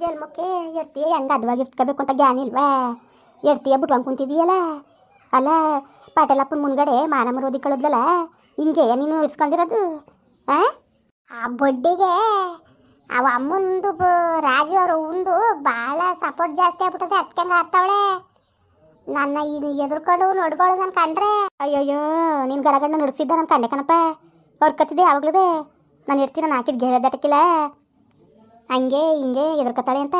ಜಲ್ಮಕ್ಕೆ ಎಡ್ತೀಯ ಹೆಂಗೆ ಅದ್ವಾಗಿ ಇಟ್ಕೋಬೇಕು ಅಂತ ಜ್ಞಾನ ಇಲ್ವಾ? ಎಡ್ತೀಯ ಬಿಟ್ಕೊಂಡು ಕುಂತಿದೀಯಲ್ಲ? ಅಲ್ಲ, ಪಾಟೇಲಪ್ಪನ ಮುಂದ್ಗಡೆ ಮಾನ ಮರೋದಿ ಕಳೆದ್ಲಲ್ಲ? ಹಿಂಗೆ ನೀನು ಇಸ್ಕೊಂಡಿರೋದು? ಆ? ಬಡ್ಡಿಗೆ ಅವ ಅಮ್ಮಂದು ರಾಜು ಅವ್ರ ಉಂದು ಭಾಳ ಸಪೋರ್ಟ್ ಜಾಸ್ತಿ ಆಗ್ಬಿಟ್ಟದೆ ಅದಕ್ಕೆ ಆಡ್ತಾವಳೆ? ನನ್ನ ಈ ಎದುರ್ಕೊಂಡು ನೋಡ್ಕೊಳ್ಳು ನಾನು ಕಂಡ್ರೆ ಅಯ್ಯೋಯ್ಯೋ ನಿನ್ನ ಗಡಗಂಡ ನಡ್ಸಿದ್ದ ನಾನು ಕಂಡೆ ಕಣಪ್ಪ. ಹೊರ್ಕತ್ತಿದ್ದೆ ಯಾವಾಗ್ಲೂ ನಾನು ಇರ್ತೀನಿ ನಾನು ಹಾಕಿದ ಗೆರೆ ದಟಕ್ಕಿಲ್ಲ ಹಂಗೆ ಹಿಂಗೆ ಎದುರ್ಕೊತಾಳೆ ಅಂತ.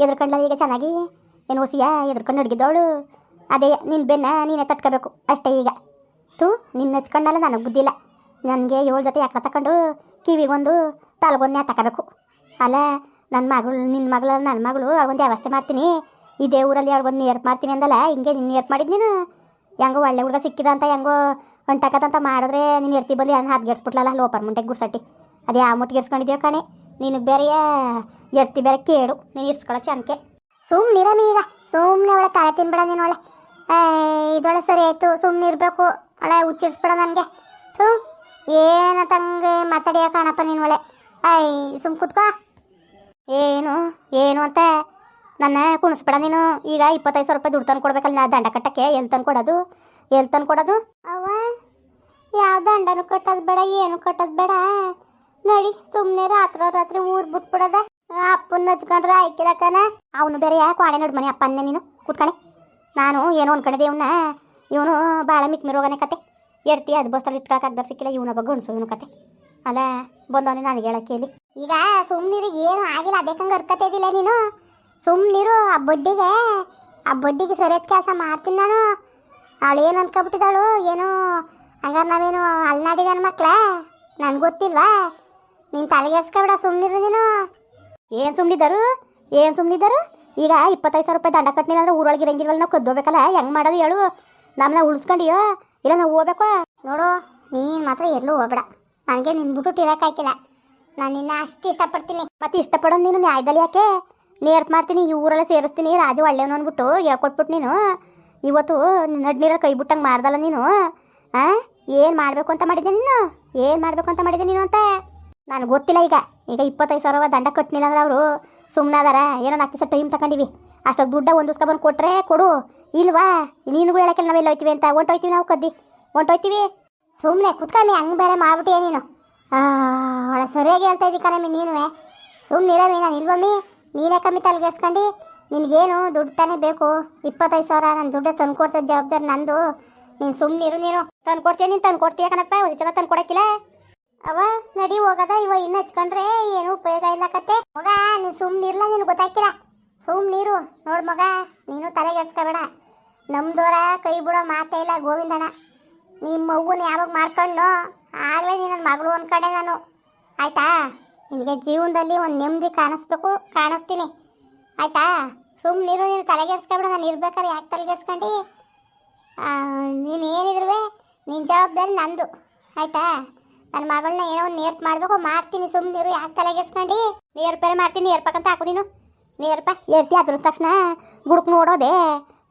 ಎದುರ್ಕೊಂಡ್ಲ ಈಗ ಚೆನ್ನಾಗಿ ಏನು ಹೊಸಿಯ ಎದುರ್ಕೊಂಡು ನಡ್ಗಿದ್ದವಳು ಅದೇ ನಿನ್ನ ಬೆನ್ನ ನೀನೇ ತಟ್ಕೋಬೇಕು. ಅಷ್ಟೇ ಈಗ. ತೂ ನಿನ್ನ ಹಚ್ಕೊಂಡಲ್ಲ ನನಗೆ ಬುದ್ಧಿಲ್ಲ ನನಗೆ ಏಳು ಜೊತೆ ಯಾಕೆ ತಕೊಂಡು ಕಿವಿಗೊಂದು ತಲೆಗೊಂದು ತಗೋಬೇಕು ಅಲ್ಲ ನನ್ನ ಮಗಳು ನಿನ್ನ ಮಗಳ ನನ್ನ ಮಗಳು ಅವಳಗೊಂದು ವ್ಯವಸ್ಥೆ ಮಾಡ್ತೀನಿ. ಇದೇ ಊರಲ್ಲಿ ಅವಳಗೊಂದು ನೇರ್ಪು ಮಾಡ್ತೀನಿ ಅಂದಲ್ಲ, ಹಿಂಗೆ ನಿನ್ನ ನೇರ್ಪು ಮಾಡಿದ್ದು ನೀನು? ಹೆಂಗೋ ಒಳ್ಳೆ ಹುಡುಗ ಸಿಕ್ಕಿದ ಅಂತ ಹೆಂಗೋ ಹೊಂಟಕತ್ತಂತ ಮಾಡಿದ್ರೆ ನೀನು ಎರ್ತಿ ಬಂದು ನಾನು ಗೆಡ್ಸ್ಬಿಟ್ಲಲ್ಲ ಲೋಪರ್ ಮುಂಟೆಗೆ ಗುರ್ಸಟ್ಟಿ. ಅದೇ ಆ ಮುಟ್ಟಿಗೆ ಗೆಡ್ಸ್ಕೊಂಡಿದ್ದೇವೆ ಕಣೆ. ನಿನಗೆ ಬೇರೆ ಎರ್ತಿ ಬೇರೆ ಕೇಳು, ನೀನು ಇರ್ಸ್ಕೊಳ್ಳೋ ಚಂಕೆ ಸುಮ್ಮನಿರಮಿ ಈಗ ಸುಮ್ಮನೆ ಒಳ್ಳೆ ತಲೆ ತಿನ್ಬೇಡ ನೀನು ಒಳ್ಳೆ. ಇದೊಳೆ ಸರಿ ಆಯಿತು ಸುಮ್ಮನೆ ಇರಬೇಕು, ಒಳ್ಳೆ ಹುಚ್ಚಿಡ್ಸ್ಬೇಡ ನನಗೆ. ಹ್ಞೂ ಏನಂತಂಗೆ ಮಾತಾಡಿಯ ಕಾಣಪ್ಪ ನೀನು ಒಳ್ಳೆ. ಐ ಸುಮ್ ಕುತ್ಕೋ. ಏನು ಏನು ಅಂತ? ನನ್ನ ಕುಣಿಸ್ಬೇಡ ನೀನು. ಈಗ ಇಪ್ಪತ್ತೈದು ಸಾವಿರ ರೂಪಾಯಿ ದುಡ್ಡು ತಂದು ಕೊಡ್ಬೇಕಲ್ಲ, ನಾ ದಂಡ ಕಟ್ಟಕ್ಕೆ ಎಲ್ಲಿ ತಂದು ಕೊಡೋದು? ಎಲ್ಲಿ ತಂದು ಕೊಡೋದು? ಯಾವ ದಂಡನು ಕಟ್ಟೋದು ಬೇಡ, ಏನು ಕಟ್ಟೋದು ಬೇಡ. ನಡಿ ಸುಮ್ಮನೆ ರಾತ್ರಿ ರಾತ್ರಿ ಊರ್ ಬಿಟ್ಬಿಡದ ಅಪ್ಪನ ಹಚ್ಕೊಂಡ್ರೆ ಆಯ್ಕಿಲಕ್ಕನ ಅವನು ಬೇರೆ ಯಾಕೆ ಆಡೆ ನೋಡಿ ಮನೆ ಅಪ್ಪ ನೀನು? ಕೂತ್ಕಣೆ. ನಾನು ಏನೋ ಅನ್ಕೊಂಡಿದ್ದೆ ಇವನ್ನ ಇವನು ಭಾಳ ಮಿಕ್ಮಿರ್ ಹೋಗನೆ ಕತೆ. ಎಡ್ತಿ ಅದು ಬಸ್ಸಲ್ಲಿ ಇಟ್ಕೊಳಕ್ಕಾಗ್ದಾರ ಸಿಕ್ಕಿಲ್ಲ, ಇವನ ಬಗ್ಗೆ ಗಣಸು ಇವನು ಕತೆ. ಅಲ್ಲ ಬಂದವನೇ ನನಗೆ ಹೇಳಕ್ಕೆ ಹೇಳಿ ಈಗ ಸುಮ್ಮನಿರು ಏನು ಆಗಿಲ್ಲ ಅದಕ್ಕಂಗೆ ಅರ್ಕತೆ ಇದಿಲ್ಲ ನೀನು? ಸುಮ್ಮನಿರು ಆ ಬಡ್ಡಿಗೆ ಆ ಬಡ್ಡಿಗೆ ಸರಿಯಾದ ಕೆಲಸ ಮಾಡ್ತೀನಿ ನಾನು. ಅವಳು ಏನು ಅನ್ಕೊಬಿಟ್ಟಿದ್ದಾಳು? ಏನು ಹಂಗಾರೆ ನಾವೇನು ಅಲ್ನಾಡಿಗನ ಮಕ್ಕಳ ನನ್ಗೆ ಗೊತ್ತಿಲ್ವಾ? ನೀನು ತಲೆಗೆಡ್ಸ್ಕೊಬೇಡ ಸುಮ್ಮನಿರು ನೀನು. ಏನು ಸುಮ್ಮನಿದ್ದರು ಏನು ಸುಮ್ಮನಿದ್ದರು ಈಗ ಇಪ್ಪತ್ತೈದು ಸಾವಿರ ರೂಪಾಯಿ ದಂಡ ಕಟ್ಟಿಲ್ಲ ಅಂದ್ರೆ ಊರೊಳಗೆ ಇರಂಗಿಲ್ವಲ್ಲ ನಾವು ಕದ್ದೋಬೇಕಲ್ಲ ಹೆಂಗೆ ಮಾಡೋದು ಹೇಳು. ನಮ್ಮನ್ನ ಉಳಿಸ್ಕೊಂಡಿಯೋ? ಇಲ್ಲ ನಾವು ಹೋಗ್ಬೇಕು? ನೋಡು, ನೀನು ಮಾತ್ರ ಎಲ್ಲೂ ಹೋಗ್ಬೇಡ. ನನಗೆ ನಿನ್ ಬಿಟ್ಟು ಇರೋಕ್ಕಾಗಿಲ್ಲ ನಾನು ನಿನ್ನ ಅಷ್ಟು ಇಷ್ಟಪಡ್ತೀನಿ. ಮತ್ತೆ ಇಷ್ಟಪಡೋದು ನೀನು ನ್ಯಾಯದಲ್ಲಿ ಯಾಕೆ? ನೇರ್ಪ್ ಮಾಡ್ತೀನಿ ಈ ಊರೆಲ್ಲ ಸೇರಿಸ್ತೀನಿ, ರಾಜು ಒಳ್ಳೆಯವನು ಅಂದ್ಬಿಟ್ಟು ಹೇಳ್ಕೊಟ್ಬಿಟ್ಟು ನೀನು. ಇವತ್ತು ನಡ್ನೀರ ಕೈ ಬಿಟ್ಟಂಗೆ ಮಾಡ್ದಲ್ಲ ನೀನು. ಆ? ಏನು ಮಾಡಬೇಕು ಅಂತ ಮಾಡಿದ್ದೆ ನೀನು? ಏನು ಮಾಡಬೇಕು ಅಂತ ಮಾಡಿದ್ದೆ ನೀನು ಅಂತ? ನನಗೆ ಗೊತ್ತಿಲ್ಲ ಈಗ. ಈಗ ಇಪ್ಪತ್ತೈದು ಸಾವಿರ ದಂಡ ಕಟ್ಟಿಲ್ಲ ಅಂದ್ರೆ ಅವರು ಸುಮ್ಮನೆ ಅದಾರ ಏನೋ ನಾಲ್ಕು ದಿವಸ ಟೈಮ್ ತಗೊಂಡಿವಿ ಅಷ್ಟೊಂದು ದುಡ್ಡ ಒಂದಿಸ್ಕೊಬಂದು ಕೊಟ್ಟರೆ ಕೊಡು. ಇಲ್ವಾ? ನಿನಗೂ ಹೇಳಕ್ಕೆ ನಾವೆಲ್ಲ ಹೋಯ್ತೀವಿ ಅಂತ? ಹೊಂಟೋಯ್ತೀವಿ ನಾವು ಕದ್ದಿ. ಹೊಂಟೋಯ್ತೀವಿ? ಸುಮ್ಮನೆ ಕುತ್ಕಮ್ಮಿ, ಹಂಗೆ ಬೇರೆ ಮಾಡ್ಬಿಟ್ಟಿಯ ನೀನು? ಒಳ್ಳೆ ಸರಿಯಾಗಿ ಹೇಳ್ತಾ ಇದ್ದೀ ಕಣಮ್ಮಿ ನೀನು ಸುಮ್ಮನೆ ಇರಮ್ಮಿ, ನಾನು ಇಲ್ವಮ್ಮಿ ನೀನೇ ಕಮ್ಮಿ ತಲೆಗೆಡ್ಸ್ಕೊಂಡು. ನಿನಗೇನು ದುಡ್ಡು ತಾನೇ ಬೇಕು. ಇಪ್ಪತ್ತೈದು ಸಾವಿರ ನಾನು ದುಡ್ಡು ತಂದು ಕೊಡ್ತದ ಜವಾಬ್ದಾರಿ ನಂದು. ನೀನು ಸುಮ್ಮನೆ ಇರು ನೀನು. ತಂದು ಕೊಡ್ತೀಯ ನೀನು ತಂದು ಕೊಡ್ತೀಯ ಕಣಪ್ಪ? ಒಂದು ಜನ ತಂದು ಕೊಡಕ್ಕಿಲ್ಲ ಅವ ನಡಿ ಹೋಗದ, ಇವ ಇನ್ನು ಹಚ್ಕೊಂಡ್ರೆ ಏನು ಉಪಯೋಗ ಇಲ್ಲ ಕತೆ. ಮಗ, ನೀನು ಸುಮ್ಮನೆ ನಿನ್ ಗೊತ್ತಾಕಿರ ಗೊತ್ತಾಕಿಲ್ಲ ಸುಮ್ಮನಿರು ನೋಡು ಮಗ, ನೀನು ತಲೆಗೆಡ್ಸ್ಕೋಬೇಡ ನಮ್ದೋರ ಕೈ ಬಿಡೋ ಮಾತೇ ಇಲ್ಲ ಗೋವಿಂದಣ್ಣ. ನಿಮ್ಮ ಮಗುನ ಯಾವಾಗ ಮಾಡ್ಕೊಂಡು ಆಗಲೇ ನಿನ್ನ ಮಗಳು ಅಂದ್ಕೊಂಡೆ ನಾನು. ಆಯ್ತಾ? ನಿನಗೆ ಜೀವನದಲ್ಲಿ ಒಂದು ನೆಮ್ಮದಿ ಕಾಣಿಸ್ಬೇಕು, ಕಾಣಿಸ್ತೀನಿ. ಆಯ್ತಾ? ಸುಮ್ನಿರು ನೀನು ತಲೆಗೆಡ್ಸ್ಕೊಬೇಡ ನಾನು ಇರ್ಬೇಕಾದ್ರೆ ಯಾಕೆ ತಲೆಗೆಡ್ಸ್ಕೊಂಡು ನೀನು ಏನಿದ್ರು ನಿನ್ನ ಜವಾಬ್ದಾರಿ ನಂದು. ಆಯ್ತಾ? ನನ್ನ ಮಗಳನ್ನ ಏನೋ ಒಂದು ನೇರ್ಪ್ ಮಾಡಬೇಕು, ಮಾಡ್ತೀನಿ. ಸುಮ್ಮನಿರು ಯಾಕೆ ತಲೆಗೆಸ್ಕೊಂಡು ನೇರ್ಪರೆ ಮಾಡ್ತೀನಿ ನೇರ್ಪಕ್ಕಂತ ಹಾಕು ನೀನು. ನೇರ್ಪ ಎರ್ತಿ ಅದ್ರ ತಕ್ಷಣ ಗುಡುಕ್ ನೋಡೋದೆ.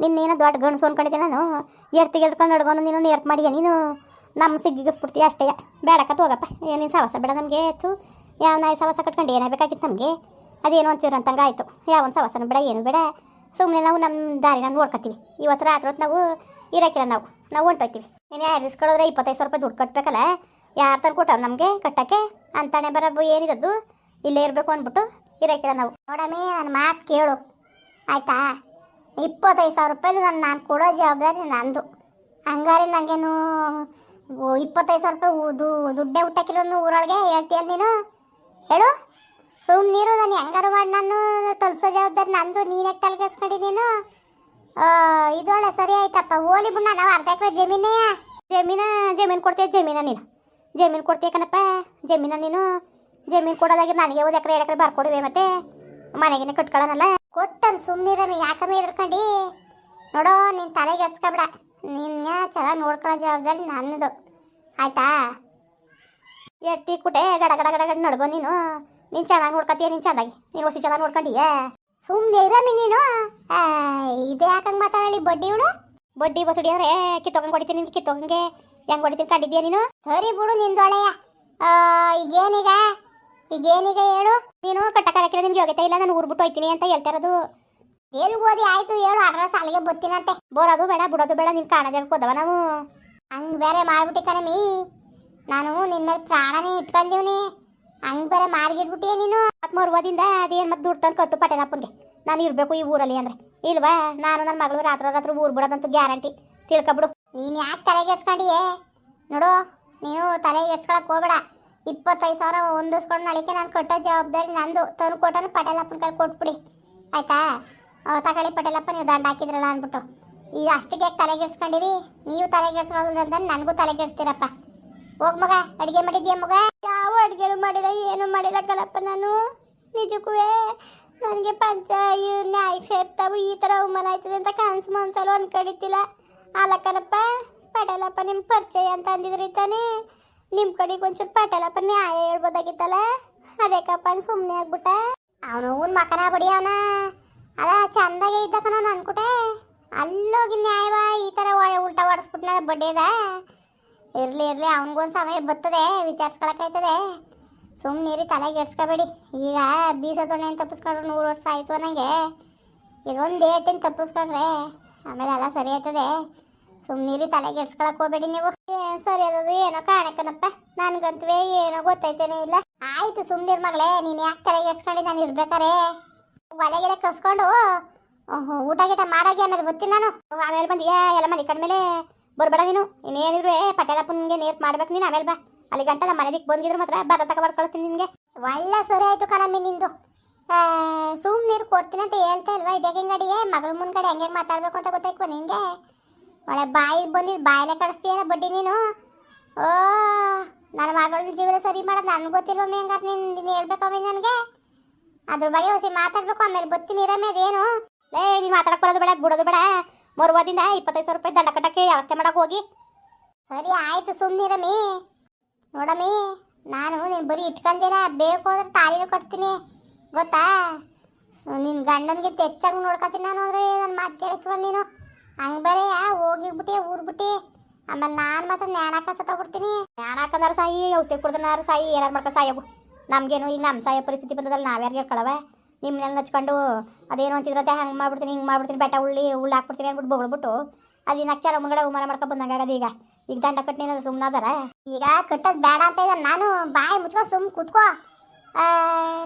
ನಿನ್ನೇನೋ ದೊಡ್ಡ ಗಣಸು ಅನ್ಕೊಂಡಿದ್ದೆ ನಾನು. ಎರ್ತಿ ಎದ್ಕೊಂಡು ನಡ್ಕೊಂಡು ನೀನು ನೇರ್ಪ್ ಮಾಡಿಯ ನೀನು? ನಮ್ಮ ಸಿಗ್ಗಿಗಿಸ್ಬಿಡ್ತೀಯ ಅಷ್ಟೇ. ಬೇಡಕ್ಕ ಹೋಗಪ್ಪ ಏನೇನು ಸವಸ ಬೇಡ ನಮಗೆ. ಆಯಿತು ಯಾವ ನಾಯಿ ಸವಸ ಕಟ್ಕೊಂಡು ಏನಾಗಬೇಕಾಗಿತ್ತು ನಮಗೆ? ಅದೇನು ಅಂತೀರಂತಂಗೆ ಆಯಿತು. ಯಾವೊಂದು ಸವಸನ ಬೇಡ, ಏನು ಬೇಡ. ಸುಮ್ಮನೆ ನಾವು ನಮ್ಮ ದಾರಿ ನಾನು ನೋಡ್ಕೊತೀವಿ. ಇವತ್ತು ರಾತ್ರಿ ಹೊತ್ತು ನಾವು ಇರೋಕ್ಕಿಲ್ಲ ನಾವು. ನಾವು ಹೊಂಟೋಯ್ತೀವಿ. ಇನ್ನು ಯಾರು ಇಸ್ಕೊಳ್ಳೋದ್ರೆ ಇಪ್ಪತ್ತೈದು ಸಾವಿರ ರೂಪಾಯಿ ದುಡ್ಡು ಕಟ್ಟಬೇಕಲ್ಲ ಯಾರು ತಂದು ಕೊಟ್ಟವ್ರು ನಮಗೆ? ಕಟ್ಟಕ್ಕೆ? ಅಂತಾನೆ ಬರಬ್ಬು, ಏನಿದದ್ದು? ಇಲ್ಲೇ ಇರಬೇಕು ಅಂದ್ಬಿಟ್ಟು ಇರೋಕ್ಕಿಲ್ಲ ನಾವು. ನೋಡಮ್ಮಿ ನನ್ನ ಮಾತು ಕೇಳು. ಆಯಿತಾ? ಇಪ್ಪತ್ತೈದು ಸಾವಿರ ರೂಪಾಯಿ ನಾನು ನಾನು ಕೊಡೋ ಜವಾಬ್ದಾರಿ ನಂದು. ಹಂಗಾರೆ ನನಗೇನು ಇಪ್ಪತ್ತೈದು ಸಾವಿರ ರೂಪಾಯಿ ದುಡ್ಡೇ ಹುಟ್ಟಾಕಿರೋನು ಊರೊಳಗೆ ಹೇಳ್ತೀಯಲ್ಲ ನೀನು? ಹೇಳು. ಸುಮ್ಮನಿರು ನಾನು ಹೆಂಗಾರು ಮಾಡಿ ನಾನು ತಲುಪಿಸೋ ಜವಾಬ್ದಾರಿ ನಂದು. ನೀನೇ ತಲೆಗೆಡ್ಸ್ಕೊಂಡು ನೀನು. ಇದೊಳ್ಳೆ ಸರಿ ಆಯ್ತಪ್ಪ. ಓಲಿ ಬಿಡ್ ನಾವು ಅರ್ಧ ಎಕರೆ ಜಮೀನೇ, ಜಮೀನ, ಜಮೀನು ಕೊಡ್ತೀಯ, ಜಮೀನ ನೀನು. ಜಮೀನು ಕೊಡ್ತೀಯ ಕಣಪ್ಪ? ಜಮೀನ ನೀನು? ಜಮೀನು ಕೊಡೋದಾಗಿ ನನಗೆ ಒಂದು ಎಕರೆ ಎರಡು ಎಕರೆ ಬರ್ಕೊಡುವೆ ಮತ್ತೆ? ಮನೆಗೇನೆ ಕಟ್ಕೊಳ್ಳೋಣಲ್ಲ ಸುಮ್ಮನೆ ಸುಮ್ಮನಿರನು ಯಾಕಮ್ಮ ಎದ್ರಕಂಡು ನೋಡೋ ನಿನ್ನ ತಲೆಗೆ ಎರ್ಸ್ಕೊಬಿಡ. ನಿನ್ನ ಚೆನ್ನಾಗಿ ನೋಡ್ಕೊಳ್ಳೋ ಜವಾಬ್ದಾರಿ ನನ್ನದು. ಆಯ್ತಾ? ಎಡ್ತಿ ಕುಟೆ ಗಡ ಗಡ ಗಡ ಗಡ ನಡ್ಗೋ ನೀನು. ನೀನು ಚೆನ್ನಾಗಿ ನೋಡ್ಕೊತೀಯ ನೀನು ಚೆನ್ನಾಗಿ ನೀನು ಹೊಸಿ ಚೆನ್ನಾಗಿ ನೋಡ್ಕೊಂಡಿಯೇ? ಸುಮ್ಮನೆ ಇರಮ್ಮಿ ನೀನು ಇದು ಯಾಕಂಗೆ ಮಾತಾಡಲಿ ಬಡ್ಡಿ ಇವಳು ಬಡ್ಡಿ ಬಸುಡಿ ಅಂದ್ರೆ ಕಿತ್ತೋಗಂಗೆ ಹೊಡಿತೀನಿ ಕಿತ್ತೋಗಂಗೆ ಹೆಂಗೆ ಹೊಡಿತೀನಿ ಕಂಡಿದ್ಯಾ ನೀನು? ಸರಿ ಬಿಡು ನಿಂದೊಳೆಯ. ಈಗೇನೀಗ? ಈಗೇನೀಗ ಹೇಳು? ನೀನು ಕಟ್ಟಕ್ಕಾಗಿಲ್ಲ ನಿನ್ಗೆ ಯೋಗ್ಯತೆ ಇಲ್ಲ ನಾನು ಊರ್ಬಿಟ್ಟು ಹೋಯ್ತೀನಿ ಅಂತ ಹೇಳ್ತಾ ಇರೋದು. ಎಲ್ಲಿ ಓದಿ? ಆಯ್ತು ಹೇಳು ಅಡ್ರ ಸಾಲಿಗೆ ಬತ್ತೀನಂತೆ ಬೋರೋದು ಬೇಡ ಬಿಡೋದು ಬೇಡ ನಿನ್ ಕಾಣ ಜಾಗಕ್ಕೆ ಹೋದವ ನಾವು. ಹಂಗ್ ಬೇರೆ ಮಾಡ್ಬಿಟ್ಟಿ ಕಣಮಿ. ನಾನು ನಿನ್ನ ಮೇಲೆ ಪ್ರಾಣನೇ ಇಟ್ಕೊಂಡಿವ್ನಿ ಹಂಗ್ ಬೇರೆ ಮಾರ್ಗಿಟ್ಬಿಟ್ಟಿ ನೀನು. ಮತ್ ಮರುವದಿಂದ ಅದೇನ್ ಮತ್ತೆ ದುಡ್ಡು ತಂದು ಕಟ್ಟು ಪಟೇಲಪ್ಪನ್ಗೆ ನಾನು ಇರ್ಬೇಕು ಈ ಊರಲ್ಲಿ ಅಂದ್ರೆ. ಇಲ್ವಾ? ನಾನು ನನ್ನ ಮಗಳು ರಾತ್ರಿ ರಾತ್ರಿ ಊರ್ ಬಿಡೋದಂತೂ ಗ್ಯಾರಂಟಿ. ತಿಳ್ಕೊಬಿಡು. ನೀನು ಯಾಕೆ ತಲೆಗೆಡ್ಸ್ಕೊಂಡಿಯೇ ನೋಡು ನೀವು ತಲೆಗೆಡ್ಸ್ಕೊಳಕ್ ಹೋಗ್ಬೇಡ. ಇಪ್ಪತ್ತೈದು ಸಾವಿರ ಹೊಂದಿಸ್ಕೊಂಡು ನಳಿಕೆ ನಾನು ಕೊಟ್ಟೋ ಜವಾಬ್ದಾರಿ ನಂದು. ತಂದು ಕೊಟ್ಟನು ಪಟೇಲಪ್ಪನ ಕೈ ಕೊಟ್ಬಿಡಿ. ಆಯ್ತಾ? ಅವ ತಗೊಳ್ಳಿ ಪಟೇಲಪ್ಪ, ನೀವು ದಂಡ ಹಾಕಿದ್ರಲ್ಲ ಅಂದ್ಬಿಟ್ಟು. ಈಗ ಅಷ್ಟಕ್ಕೆ ಯಾಕೆ ತಲೆಗೆಡ್ಸ್ಕೊಂಡಿರಿ ನೀವು ತಲೆಗೆಡ್ಸ್ಕೊಳ್ಳೋದಂತ ನನಗೂ ತಲೆಗೆಡ್ಸ್ತೀರಪ್ಪ ಹೋಗ್ ಮಗ, ಅಡುಗೆ ಮಾಡಿದ್ಯಾ ಮಗ? ಯಾವ ಅಡುಗೆನೂ ಮಾಡಿಲ್ಲ, ಏನೂ ಮಾಡಿಲ್ಲ ಕಣಪ್ಪ ನಾನು. ನಿಜಕ್ಕೂ ನನಗೆ ಪಂಚ ಇವ್ರನ್ನ ಸೇರ್ತಾವು ಈ ಥರ ಅವಮಾನ ಆಯ್ತದೆ ಅಂತ ಕನ್ಸು ಮನ್ಸಲ್ಲೂ ಅನ್ಕೊಂಡಿದ್ದಿಲ್ಲ ಅಲ್ಲ ಕಣಪ್ಪ, ಪಟೇಲಪ್ಪ ನಿಮ್ಮ ಪರಿಚಯ ಅಂತ ಅಂದಿದ್ರಿ ತಾನೇ ನಿಮ್ಮ ಕಡೆಗೆ ಒಂಚೂರು ಪಟೇಲಪ್ಪ ನ್ಯಾಯ ಹೇಳ್ಬೋದಾಗಿತ್ತಲ್ಲ? ಅದೇಕಪ್ಪ ಹಂಗೆ ಸುಮ್ಮನೆ ಆಗ್ಬಿಟ್ಟ. ಅವನು ಮಕನ ಬಡಿ ಅವನ. ಅಲ್ಲ, ಚಂದಾಗೆ ಇದ್ದ ಕಣ ಅನ್ಕೊಟೆ ಅಲ್ಲೋಗಿ ನ್ಯಾಯವ ಈ ಥರ ಉಲ್ಟಾ ಹೊಡೆಸ್ಬಿಟ್ನ ಬಡ್ಡೆದ. ಇರಲಿ, ಇರ್ಲಿ, ಅವನಿಗೊಂದು ಸಮಯ ಬರ್ತದೆ ವಿಚಾರಿಸ್ಕೊಳಕಾಯ್ತದೆ ಸುಮ್ಮನಿರಿ ತಲೆಗೆ ಎಡ್ಸ್ಕೋಬೇಡಿ ಈಗ ಬೀಸ ದೊಣ್ಣೆ ತಪ್ಪಿಸ್ಕೊಂಡ್ರೆ ನೂರು ವರ್ಷ ಆಯಿತು ನನಗೆ ಇದೊಂದು ಏಟಿನ ತಪ್ಪಿಸ್ಕೊಂಡ್ರೆ ಆಮೇಲೆ ಎಲ್ಲ ಸರಿ ಆಯ್ತದೆ. ಸುಮ್ಮನಿರಿ ತಲೆಗೆ ಎಡ್ಸ್ಕೊಳಕ್ ಹೋಗ್ಬೇಡಿ ನೀವು. ಏನು ಸರಿ ಅದದು ಏನೋ ಕಾಣಕ್ಕನಪ್ಪ. ನನಗಂತೂ ಏನೋ ಗೊತ್ತೈತೇನೆ ಇಲ್ಲ. ಆಯ್ತು ಸುಮ್ಮನಿರ್ ಮಗಳೇ, ನೀನು ಯಾಕೆ ತಲೆಗೆ ಎಡ್ಸ್ಕೊಂಡು ನಾನು ಇರ್ಬೇಕಾರೆ. ಒಲೆಗಿಡ ಕಸ್ಕೊಂಡು ಊಟ ಗೀಟ ಮಾಡೋಗಿ ಆಮೇಲೆ ಬರ್ತೀನಿ ನಾನು. ಆಮೇಲೆ ಬಂದು ಎಲ್ಲ ಮನೆ ಕಡ್ಮೇಲೆ ಬರ್ಬೇಡ ನೀನು. ಇನ್ನೇನಿದ್ರು ಏ, ಪಟೇಲಪ್ಪನಿಗೆ ನೇರ್ ಮಾಡ್ಬೇಕು ನೀನು, ಆಮೇಲೆ ಬಾ. ಅಲ್ಲಿ ಗಂಟ ನಮ್ಮ ಮನೆದಿಕ್ಕೆ ಬಂದಿದ್ರು ಮಾತ್ರ ಬರ ತಕ ಕಳಿಸ್ತೀನಿ ನಿನಗೆ. ಒಳ್ಳೆ ಸರಿ ಆಯ್ತು ಕಣಮ್ಮಿ ನಿಂದು. ಸುಮ್ ನೀರು ಕೊಡ್ತೀನಿ ಅಂತ ಹೇಳ್ತಾ ಇಲ್ವಾ? ಇದೇ ಏ ಮಗಳ ಮುಂದ್ಗಡೆ ಹೆಂಗೆ ಮಾತಾಡ್ಬೇಕು ಅಂತ ಗೊತ್ತಾಯ್ಕವ ನಿಂಗೆ? ಒಳ್ಳೆ ಬಾಯಿ ಬಂದಿದ್ದು ಬಾಯಲ್ಲೇ ಕಳಿಸ್ತೀಯಲ್ಲ ಬಡ್ಡಿ ನೀನು? ಓ ನನ್ನ ಮಗಳ ಜೀವನ ಸರಿ ಮಾಡೋದು ನನಗೆ ಗೊತ್ತಿಲ್ವಮ್ಮಿ ಹಂಗಾರೆ ನೀನು ನೀನು ಹೇಳ್ಬೇಕಮ್ಮಿ ನನಗೆ? ಅದ್ರ ಬಗ್ಗೆ ಹೊಸಿ ಮಾತಾಡ್ಬೇಕು, ಆಮೇಲೆ ಬತ್ತೀನಿ ರಮೆ ಅದೇನು? ಏ, ನೀನು ಮಾತಾಡಕ್ಕೆ ಬರೋದು ಬೇಡ, ಬಿಡೋದು ಬೇಡ. ಮರುವಾದಿಂದ ಇಪ್ಪತ್ತೈದು ಸಾವಿರ ರೂಪಾಯಿ ದಂಡ ಕಟ್ಟಕ್ಕೆ ವ್ಯವಸ್ಥೆ ಮಾಡಕ್ ಹೋಗಿ. ಸರಿ, ಆಯ್ತು ಸುಮ್ಮನಿರಮಿ ನೋಡಮ್ಮಿ ನಾನು ನೀನು ಬರೀ ಇಟ್ಕೊಂಡಿರ ಬೇಕು ಅಂದ್ರೆ ತಾಲಿನೂ ಕಟ್ತೀನಿ. ಗೊತ್ತಾ? ನಿನ್ನ ಗಂಡನಿಗೆ ಹೆಚ್ಚಾಗಿ ನೋಡ್ಕೊತೀನಿ ನಾನು ಅಂದ್ರೆ ನನ್ನ ಮಾತು ಕೇಳ್ತೀವಲ್ಲ ನೀನು? ಹಂಗೆ ಬೇರೆ ಹೋಗಿಬಿಟ್ಟಿ ಊರ್ಬಿಟ್ಟಿ. ಆಮೇಲೆ ನಾನು ಮಾತ್ರ ನ್ಯಾಣಾಕ ಸತ್ತೋಗ್ಬಿಡ್ತೀನಿ ನ್ಯಾಣಕಂದ್ರೆ ಸಾಯಿ, ಔಷಧಿ ಕುಡ್ದನಾರು ಸಾಯಿ, ಏನಾರು ಮಾಡ್ಕೊಂಡು ಸಾಯವು ನಮಗೇನು ಈಗ ನಮ್ಮ ಸಾಯೋ ಪರಿಸ್ಥಿತಿ ಬಂದದಲ್ಲ, ನಾವ್ಯಾರಿಗೆ ಹೇಳ್ಕೊಳವ ನಿಮ್ಮನ್ನೆಲ್ಲ ನಚ್ಕೊಂಡು ಅದೇನು ಅಂತಿದ್ರತೆ ಹಂಗೆ ಮಾಡ್ಬಿಡ್ತೀನಿ ಹಿಂಗೆ ಮಾಡ್ಬಿಡ್ತೀನಿ ಬೆಟ್ಟ ಉಳ್ಳಿ ಉಳ್ಳಿ ಹಾಕ್ಬಿಡ್ತೀನಿ ಅಂದ್ಬಿಟ್ಟು ಬೊಗಳ್ಬಿಟ್ಟು ಅಲ್ಲಿ ನಚ್ಚಾರ ಮುಂಗಡೆ ಉಮಾರ ಮಾಡ್ಕೊಂಡು ಬಂದಂಗೆ ಆಗದು ಈಗ. ಈಗ ದಂಡ ಕಟ್ಟಿನ ಸುಮ್ಮನಾದಾರ ಈಗ ಕಟ್ಟೋದು ಬೇಡ ಅಂತ ಇದ್ದಾನೆ ನಾನು ಬಾಯಿ ಮುಚ್ಕೊಂಡು ಸುಮ್ಮನೆ ಕೂತ್ಕೋ.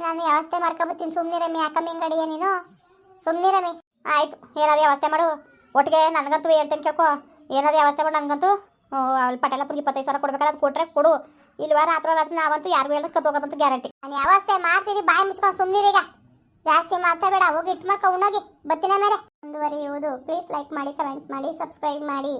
ನಾನು ವ್ಯವಸ್ಥೆ ಮಾಡ್ಕೊಬತ್ತೀನಿ. ಸುಮ್ಮನಿರಮ್ಮಿ ಯಾಕಮ್ಮಿ ಹಿಂಗಡಿಯ ನೀನು? ಸುಮ್ಮನಿರಮ್ಮಿ ಆಯಿತು ಏನಾರು ವ್ಯವಸ್ಥೆ ಮಾಡು. ಒಟ್ಟಿಗೆ ನನಗಂತೂ ಹೇಳ್ತೇನೆ ಕೇಳ್ಕೊ. ಏನಾರು ವ್ಯವಸ್ಥೆ ಮಾಡು ನನಗಂತೂ. ಅಲ್ಲಿ ಪಟೇಲಪ್ಪನಿಗೆ ಇಪ್ಪತ್ತೈದು ಸಾವಿರ ಕೊಡ್ಬೇಕಲ್ಲ ಅದು ಕೊಟ್ರೆ ಕೊಡು. ಇಲ್ವಾ ರಾತ್ರಿ ರಾತ್ರಿ ನಾವಂತೂ ಯಾರಿಗೂ ಹೇಳಿದ್ರೆ ಕತ್ತೋಗೋದಂತೂ ಗ್ಯಾರಂಟಿ. ನಾನು ವ್ಯವಸ್ಥೆ ಮಾಡ್ತೀನಿ ಬಾಯಿ ಮುಚ್ಕೊಂಡು ಸುಮ್ಮನಿರೀಗ ಜಾಸ್ತಿ ಮಾತಾಡಬೇಡ, ಹೋಗಿ ಇಟ್ಟು ಮಾಡ್ಕೊ, ಉಣ್ಣೋಗಿ, ಬತ್ತಿನ ಮೇಲೆ. ಮುಂದುವರಿಯುವುದು. ಪ್ಲೀಸ್ ಲೈಕ್ ಮಾಡಿ ಕಮೆಂಟ್ ಮಾಡಿ ಸಬ್ಸ್ಕ್ರೈಬ್ ಮಾಡಿ.